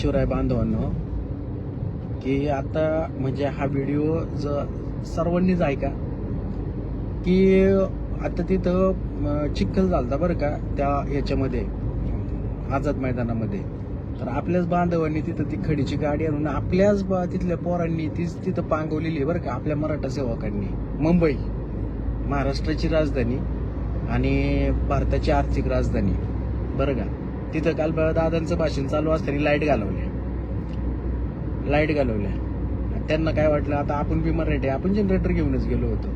शिवराय बांधवांनो की आता म्हणजे हा व्हिडिओ ज सर्वांनीच ऐका. की आता तिथं चिखल झालता बरं का त्या ह्याच्यामध्ये आझाद मैदानामध्ये. तर आपल्याच बांधवांनी तिथं ती खडीची गाडी आणून आपल्याच बा- तिथल्या पोरांनी तीच तिथं पांगवलेली आहे बरं का आपल्या मराठा सेवकांनी. मुंबई महाराष्ट्राची राजधानी आणि भारताची आर्थिक राजधानी. बरं का? तिथं काल दादांचं भाषण चालू असताना लाइट घालवल्या लाइट घालवल्या. त्यांना काय वाटलं आता आपण बी मराठी आहे, आपण जनरेटर घेऊनच गेलो होतो.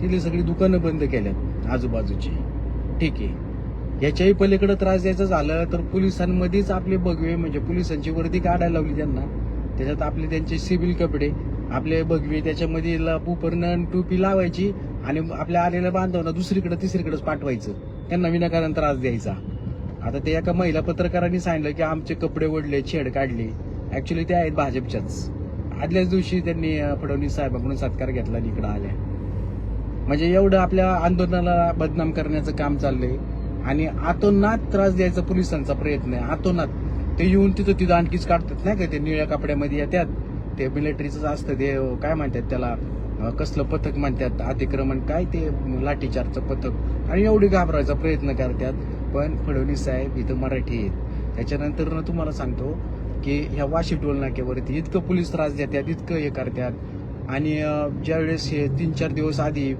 तिथली सगळी दुकानं बंद केल्यात आजूबाजूची. ठीक आहे. याच्याही पलीकडे त्रास द्यायचं झालं तर पोलिसांमध्येच आपले बगवे म्हणजे पोलिसांची वर्दी काढायला लावली त्यांना. त्याच्यात आपले त्यांचे सिव्हिल कपडे आपले बगवे त्याच्यामध्ये उपरणं टोपी लावायची आणि आपल्या आलेल्या बांधवांना दुसरीकडे तिसरीकडेच पाठवायचं. त्यांना विनाकारण त्रास द्यायचा. आता ते एका महिला पत्रकारांनी सांगितलं की आमचे कपडे ओढले छेड काढली. ऍक्च्युली ते आहेत भाजपच्याच. आदल्याच दिवशी त्यांनी फडणवीस साहेबांकडून सत्कार घेतला आणि इकडं आल्या. म्हणजे एवढं आपल्या आंदोलनाला बदनाम करण्याचं काम चाललंय. आणि आतोनात त्रास द्यायचा पोलिसांचा प्रयत्न आहे. आतोनात. ते येऊन तिथं तिथं आणखीच काढतात नाही का? ते निळ्या कपड्यामध्ये येतात. ते मिलिटरीचं असतं. ते काय म्हणतात त्याला? कसलं पथक म्हणतात? अतिक्रमण काय ते? लाठीचारचं पथक. आणि एवढी घाबरायचा प्रयत्न करतात. पण फडणवीस साहेब इथं मराठी आहेत. त्याच्यानंतर ना तुम्हाला सांगतो की ह्या वाशी टोल नाक्यावरती इतकं पोलीस त्रास देतात इतकं हे करतात. आणि ज्यावेळेस हे तीन चार दिवस आधी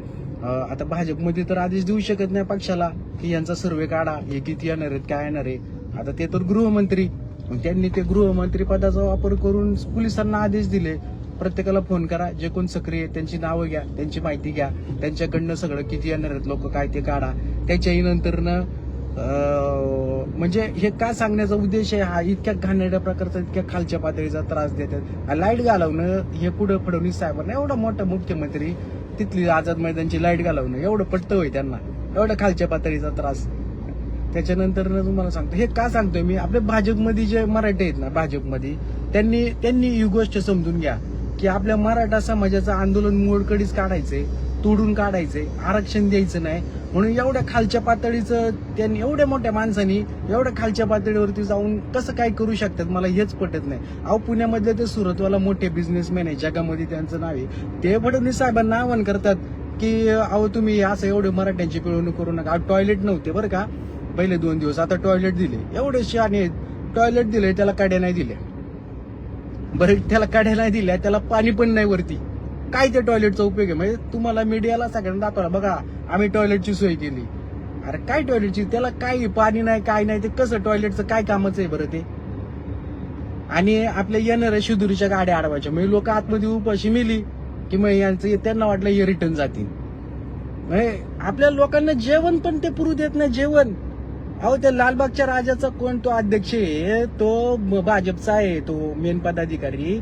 आता भाजपमध्ये तर आदेश देऊ शकत नाही पक्षाला की यांचा सर्वे काढा हे किती येणार आहेत काय येणार आहे. आता ते तर गृहमंत्री त्यांनी ते गृहमंत्री पदाचा वापर करून पोलिसांना आदेश दिले. प्रत्येकाला फोन करा जे कोण सक्रिय आहेत त्यांची नावं घ्या त्यांची माहिती घ्या. त्यांच्याकडनं सगळं किती येणार आहेत लोक काय ते काढा. त्याच्याही नंतरनं म्हणजे हे का सांगण्याचा उद्देश आहे? हा इतक्या घाणेरड्या प्रकारचा इतक्या खालच्या पातळीचा त्रास देतात. लाइट घालवणं हे पुढं फडणवीस साहेबांना एवढा मोठा मुख्यमंत्री तिथली आझाद मैदानची लाइट घालवणं एवढं पट्ट होय त्यांना. एवढा खालच्या पातळीचा त्रास. त्याच्यानंतर तुम्हाला सांगतो हे का सांगतोय मी? आपल्या भाजपमध्ये जे मराठी आहेत ना भाजपमध्ये त्यांनी त्यांनी ही गोष्ट समजून घ्या की आपल्या मराठा समाजाचं आंदोलन मोडकडीच काढायचंय. तोडून काढायचंय आरक्षण द्यायचं नाही. म्हणून एवढ्या खालच्या पातळीचं त्यांनी एवढ्या मोठ्या माणसांनी एवढ्या खालच्या पातळीवरती जाऊन कसं काय करू शकतात मला हेच पटत नाही. अहो पुण्यामधले ते सुरतवाला मोठे बिझनेसमॅन आहे जगामध्ये त्यांचं नाव आहे. ते फडणवीस साहेबांना आवाहन करतात की अहो तुम्ही असं एवढे मराठ्यांची पिळवणूक करू नका. टॉयलेट नव्हते बरं का. पहिले दोन दिवस आता टॉयलेट दिले. एवढे शहाणे टॉयलेट दिले त्याला काड्या नाही दिल्या. बरं त्याला काड्या नाही दिल्या त्याला पाणी पण नाही वरती. काय त्या टॉयलेटचा उपयोग आहे? म्हणजे तुम्हाला मीडियाला सगळ्यांना दाखवला बघा आम्ही टॉयलेटची सोय केली. अरे काय टॉयलेटची त्याला काय पाणी नाही काय नाही ते कसं टॉयलेटचं काय कामच आहे बरं ते? आणि आपल्या येणाऱ्या शिदुरीच्या गाड्या अडवायच्या. म्हणजे लोक आतमध्ये उपाशी मिली की मग यांचं त्यांना वाटलं हे रिटर्न जातील. म्हणजे आपल्या लोकांना जेवण पण ते पुरू देत नाही जेवण. अहो त्या लालबागच्या राजाचा कोण तो अध्यक्ष आहे? तो भाजपचा आहे तो मेन पदाधिकारी.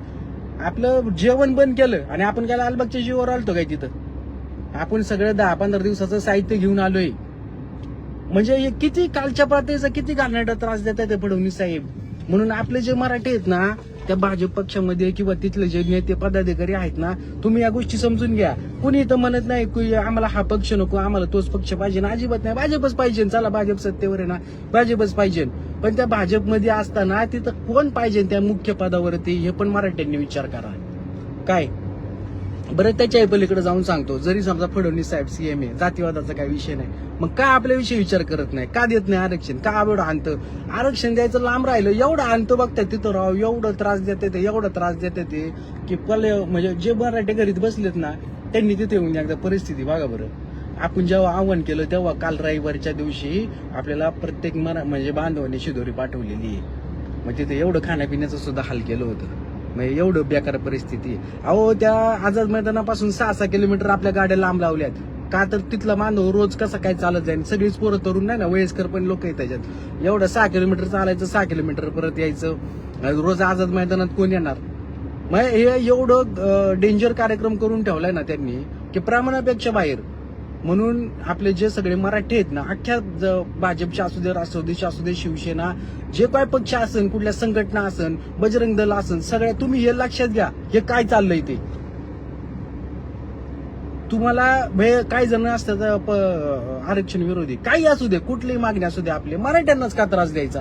आपलं जेवण बंद केलं आणि आपण काय लालबागच्या जीवावर आलतो काय तिथं? आपण सगळं दहा पंधरा दिवसाचं साहित्य घेऊन आलोय. म्हणजे हे किती कालच्या पातळीचा किती घालण्याचा त्रास देतात ते फडणवीस साहेब. म्हणून आपले जे मराठी आहेत ना त्या भाजप पक्षामध्ये किंवा तिथले जे नेते पदाधिकारी आहेत ना तुम्ही या गोष्टी समजून घ्या. कुणी इथं म्हणत नाही की आम्हाला हा पक्ष नको आम्हाला तोच पक्ष पाहिजे. ना अजिबात नाही. भाजपच पाहिजे. चला भाजप सत्तेवर आहे ना भाजपच पाहिजे. पण त्या भाजपमध्ये असताना तिथं कोण पाहिजे त्या मुख्य पदावरती हे पण मराठ्यांनी विचार करा. काय? बरं त्याच्या पलीकडे जाऊन सांगतो. जरी समजा फडणवीस साहेब सीएम आहे जातीवादाचा काही विषय नाही. मग का आपल्याविषयी विचार करत नाही? का देत नाही आरक्षण? का एवढं आणतं आरक्षण द्यायचं लांब राहिलं एवढं आणतं बघताय तिथं राव एवढं त्रास देत ते एवढं त्रास देत ते की पल म्हणजे जे मराठे घरीत बसलेत ना त्यांनी तिथे येऊन एकदा परिस्थिती बघा बरं. आपण जेव्हा आव्हान केलं तेव्हा काल रविवारच्या दिवशी आपल्याला प्रत्येक मरा म्हणजे बांधवांनी शिदोरी पाठवलेली आहे. मग तिथे एवढं खाण्यापिण्याचं सुद्धा हाल केलं होतं. म्हणजे एवढं बेकार परिस्थिती. आहे. अहो त्या आझाद मैदानापासून सहा सहा किलोमीटर आपल्या गाड्या लांब लावल्यात. का तर तिथला मानव रोज कसा काय चालत जाईल? सगळीच पोरं तरुण नाही ना वयस्कर पण लोक आहेत त्याच्यात. एवढं सहा किलोमीटर चालायचं सहा किलोमीटर परत यायचं. रोज आझाद मैदानात कोण येणार? मग हे एवढं डेंजर कार्यक्रम करून ठेवलाय ना त्यांनी की प्रमाणापेक्षा बाहेर. म्हणून आपले जे सगळे मराठी आहेत ना अख्ख्या ज- असू दे राष्ट्रवादीचे असू दे शिवसेना जे काय पक्ष असन कुठल्या संघटना असन बजरंग दल असन सगळ्या तुम्ही हे लक्षात घ्या हे काय चाललंय ते. तुम्हाला म्हणजे काही जण असतात प- आरक्षण विरोधी. काही असू दे कुठलीही मागणी असू दे आपले मराठ्यांनाच का त्रास द्यायचा?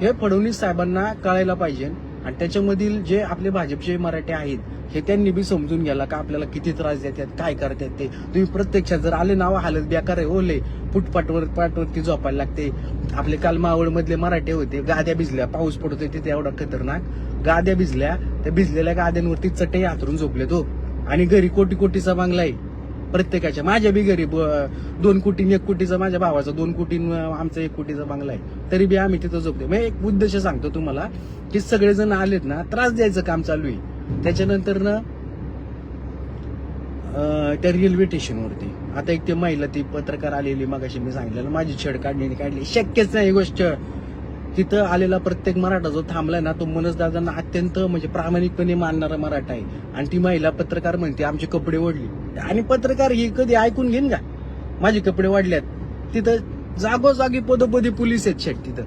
हे फडणवीस साहेबांना कळायला पाहिजे. आणि त्याच्यामधील जे आपले भाजपचे मराठी आहेत हे त्यांनी बी समजून घ्यायला का आपल्याला किती त्रास देतात काय करतात ते? तुम्ही प्रत्यक्षात जर आले नाव हालत बेकार आहे ओले फुटपाटवर पाटवरती झोपायला लागते. आपले काल मावळमधले मराठे होते गाद्या भिजल्या पाऊस पडतोय तिथे एवढा खतरनाक. गाद्या भिजल्या त्या भिजलेल्या गाद्यांवरती चटई हातरून झोपले तो हो. आणि घरी कोटी कोटीचा बांगला आहे. प्रत्येकाच्या. माझ्या बी घरी दोन कोटी एक कोटीचा माझ्या भावाचा दोन कोटी आमचा एक कोटीचा बांगला आहे. तरी बी आम्ही तिथं झोपतो. मग एक उद्देश सांगतो तुम्हाला की सगळेजण आलेत ना त्रास द्यायचं काम चालू आहे. त्याच्यानंतर ना त्या रेल्वे स्टेशनवरती. आता एक ते महिला ती पत्रकार आलेली मगाशी मी सांगितलेलं माझी छेड काढली काढली. शक्यच नाही गोष्ट. तिथं आलेला प्रत्येक मराठा जो थांबलाय ना तो मनसदादांना अत्यंत म्हणजे प्रामाणिकपणे मानणारा मराठा आहे. आणि ती महिला पत्रकार म्हणते आमचे कपडे ओढले. आणि पत्रकार ही कधी ऐकून घेईन का? माझे कपडे वाढल्यात तिथं जागोजागी पदोपदी पोलीस आहेत शेट तिथं.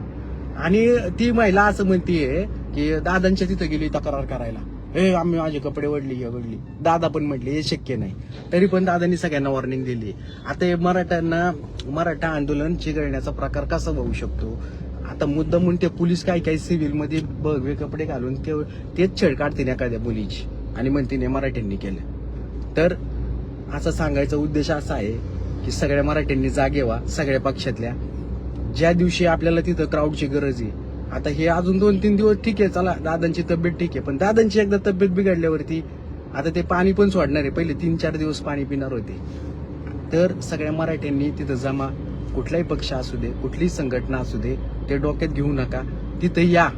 आणि ती महिला असं म्हणतीये की दादांच्या तिथं गेली तक्रार करायला. हे आम्ही माझे कपडे वडली हे वडली दादा पण म्हटले हे शक्य नाही. तरी पण दादांनी सगळ्यांना वॉर्निंग दिली. आता हे मराठ्यांना मराठा आंदोलन चिघळण्याचा प्रकार कसा होऊ शकतो? आता मुद्दा म्हणून ते पोलीस काय काय सिव्हिलमध्ये भगवे कपडे घालून ते तेच छेड काढते एखाद्या मुलीची. आणि म्हणते मराठ्यांनी केलं. तर असा सांगायचा उद्देश असा आहे की सगळ्या मराठ्यांनी जागे व्हा सगळ्या पक्षातल्या. ज्या दिवशी आपल्याला तिथं क्राऊडची गरज आहे. आता हे अजून दोन तीन दिवस ठीक आहे चला दादांची तब्येत ठीक आहे. पण दादांची एकदा तब्येत बिघडल्यावरती आता ते पाणी पण सोडणार आहे. पहिले तीन चार दिवस पाणी पिणार होते. तर सगळ्या मराठ्यांनी तिथं जमा कुठलाही पक्ष असू दे कुठलीही संघटना असू दे ते डोक्यात घेऊ नका. तिथं या.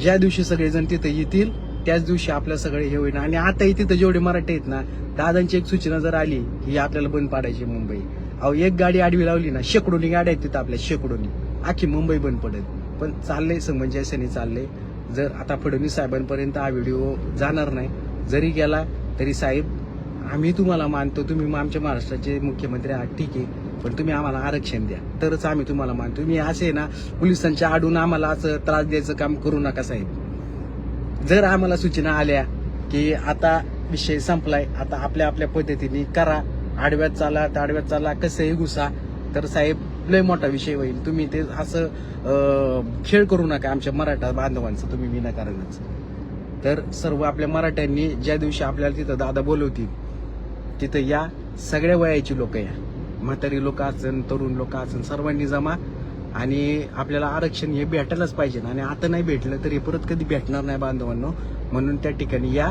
ज्या दिवशी सगळेजण तिथं येतील त्याच दिवशी आपल्या सगळे हे होईल. आणि आताही तिथं जेवढे मराठी आहेत ना दादांची एक सूचना जर आली ही आपल्याला बंद पाडायची मुंबई. अहो एक गाडी आडवी लावली ना शेकडोनी गाड्या आहेत तिथं आपल्या शेकडोनी. आखी मुंबई बंद पडेल पण चाललंय समंजस्याने चाललंय जर आता फडणवीस साहेबांपर्यंत हा व्हिडिओ जाणार नाही जरी गेला तरी साहेब आम्ही तुम्हाला मानतो तुम्ही मग आमच्या महाराष्ट्राचे मुख्यमंत्री आहात ठीक आहे. पण तुम्ही आम्हाला आरक्षण द्या. तरच आम्ही तुम्हाला मानतो तुम्ही असे ना पोलिसांच्या आडून आम्हाला असं त्रास द्यायचं काम करू नका साहेब. जर आम्हाला सूचना आल्या की आता विषय संपलाय आता आपल्या आपल्या पद्धतीने करा. आडव्यात चाला आडव्यात चाला कसंही घुसा. तर साहेब लय मोठा विषय होईल. तुम्ही ते असं खेळ करू नका आमच्या मराठा बांधवांचं तुम्ही विनाकारणच. तर सर्व आपल्या मराठ्यांनी ज्या दिवशी आपल्याला तिथं दादा बोलवतील तिथं या. सगळ्या वयाची लोक या. म्हातारी लोक असन तरुण लोक असन सर्वांनी जमा आणि आपल्याला आरक्षण हे भेटायलाच पाहिजे. आणि आता नाही भेटलं तर हे परत कधी भेटणार नाही बांधवांनो. म्हणून त्या ठिकाणी या.